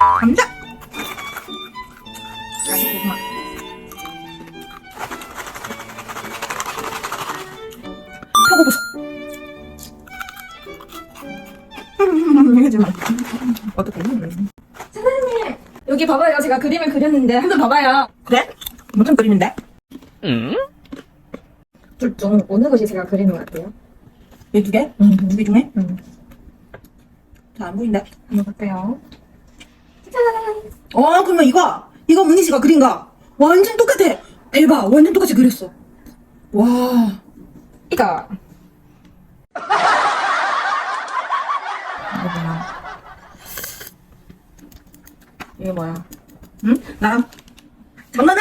감자! 다시 고구마. 표고버섯. 어떻게 선생님 여기 봐봐요 제가 그림을 그렸는데 한번 봐봐요 그래? 뭐 무슨 그림인데? 응? 둘중 어느 것이 제가 그리는 것 같아요? 얘 두 개? 음. 응. 두 개 중에? 음. 응. 잘 안 보인다. 한번 볼게요. 어, 그러면 이거, 이거 문희 씨가 그린 거 완전 똑같아. 대박, 완전 똑같이 그렸어. 와, 이거 이거 뭐야 이게 뭐야 응? 나랑 장난해?